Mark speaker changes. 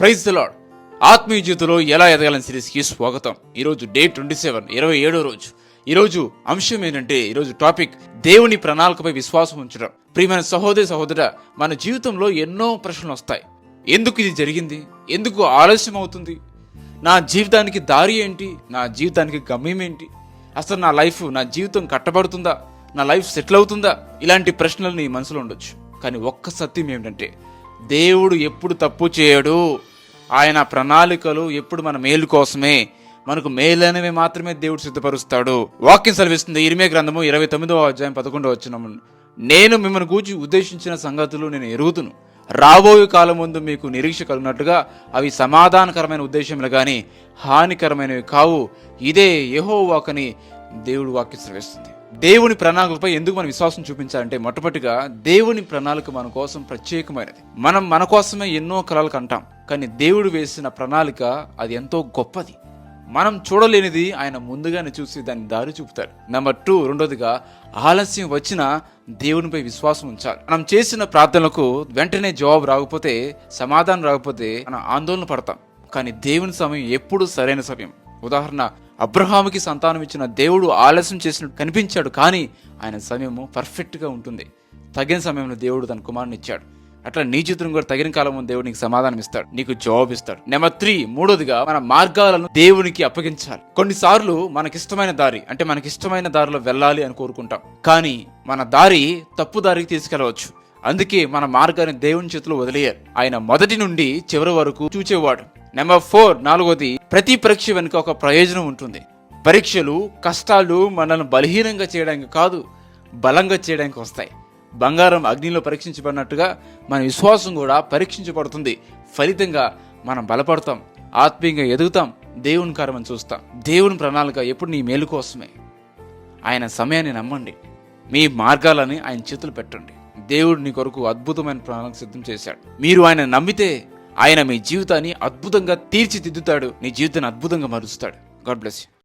Speaker 1: Praise the lord ఆత్మీయ జీవితంలో ఎలా ఎదగాలని సిరీస్కి స్వాగతం. ఈరోజు డే ట్వంటీ సెవెన్ ఇరవై ఏడో రోజు. ఈరోజు అంశం ఏంటంటే ఈరోజు టాపిక్ దేవుని ప్రణాళికపై విశ్వాసం ఉంచడం. ప్రియమైన సహోదరి సహోదర మన జీవితంలో ఎన్నో ప్రశ్నలు వస్తాయి. ఎందుకు ఇది జరిగింది? ఎందుకు ఆలస్యం అవుతుంది? నా జీవితానికి దారి ఏంటి? నా జీవితానికి గమ్యం ఏంటి? అసలు నా లైఫ్ నా జీవితం కట్టబడుతుందా? నా లైఫ్ సెటిల్ అవుతుందా? ఇలాంటి ప్రశ్నలు నీ మనసులో ఉండొచ్చు. కానీ ఒక్క సత్యం ఏమిటంటే దేవుడు ఎప్పుడు తప్పు చేయడు. ఆయన ప్రణాళికలు ఎప్పుడు మన మేలు కోసమే. మనకు మేలైనవి మాత్రమే దేవుడు సిద్ధపరుస్తాడు. వాక్యం సెలవిస్తుంది. ఇరిమే గ్రంథము ఇరవై తొమ్మిదవ అధ్యాయం పదకొండవ వచ్చినము నేను మిమ్మల్ని గూర్చి ఉద్దేశించిన సంగతులు నేను ఎరుగుతును రాబోయే కాలం ముందు మీకు నిరీక్ష కలిగినట్టుగా అవి సమాధానకరమైన ఉద్దేశములు కానీ హానికరమైనవి కావు. ఇదే యహో వాకని దేవుడు వాక్యం సెలవిస్తుంది. దేవుని ప్రణాళికపై ఎందుకు మనం విశ్వాసం చూపించాలంటే మొట్టమొదటిగా దేవుని ప్రణాళిక మన కోసం ప్రత్యేకమైనది. మనం మన కోసమే ఎన్నో కళలు కంటాం కానీ దేవుడు వేసిన ప్రణాళిక అది ఎంతో గొప్పది. మనం చూడలేనిది ఆయన ముందుగానే చూసి దాన్ని దారి చూపుతాడు. నెంబర్ టూ రెండోదిగా ఆలస్యం వచ్చినా దేవునిపై విశ్వాసం ఉంచాలి. మనం చేసిన ప్రార్థనలకు వెంటనే జవాబు రాకపోతే సమాధానం రాకపోతే మనం ఆందోళన పడతాం. కానీ దేవుని సమయం ఎప్పుడు సరైన సమయం. ఉదాహరణ అబ్రహాముకి సంతానం ఇచ్చిన దేవుడు ఆలస్యం చేసినట్టు కనిపించాడు కానీ ఆయన సమయము పర్ఫెక్ట్గా ఉంటుంది. తగిన సమయంలో దేవుడు తన కుమారుని ఇచ్చాడు. అట్లా నీ జీవితం కూడా తగిన కాలం ముందు దేవుడు నీకు సమాధానం ఇస్తాడు నీకు జవాబు ఇస్తాడు. నెంబర్ త్రీ మూడోదిగా మన మార్గాలను దేవునికి అప్పగించాలి. కొన్నిసార్లు మనకిష్టమైన దారి అంటే మనకిష్టమైన దారిలో వెళ్ళాలి అని కోరుకుంటాం కానీ మన దారి తప్పు దారికి తీసుకెళ్ళవచ్చు అందుకే మన మార్గాన్ని దేవుని చేతిలో వదిలేయాలి. ఆయన మొదటి నుండి చివరి వరకు చూచేవాడు. నెంబర్ ఫోర్ నాలుగోది ప్రతి పరీక్ష వెనుక ఒక ప్రయోజనం ఉంటుంది. పరీక్షలు కష్టాలు మనల్ని బలహీనంగా చేయడానికి కాదు బలంగా చేయడానికి వస్తాయి. బంగారం అగ్నిలో పరీక్షించబడినట్టుగా మన విశ్వాసం కూడా పరీక్షించబడుతుంది. ఫలితంగా మనం బలపడతాం ఆత్మీయంగా ఎదుగుతాం దేవుని కారమని చూస్తాం. దేవుని ప్రణాళిక ఎప్పుడు నీ మేలు కోసమే. ఆయన సమయాన్ని నమ్మండి. మీ మార్గాలని ఆయన చేతులు పెట్టండి. దేవుడు నీ కొరకు అద్భుతమైన ప్రణాళిక సిద్ధం చేశాడు. మీరు ఆయన నమ్మితే ఆయన మీ జీవితాన్ని అద్భుతంగా తీర్చిదిద్దుతాడు. నీ జీవితాన్ని అద్భుతంగా మరుస్తాడు. God bless you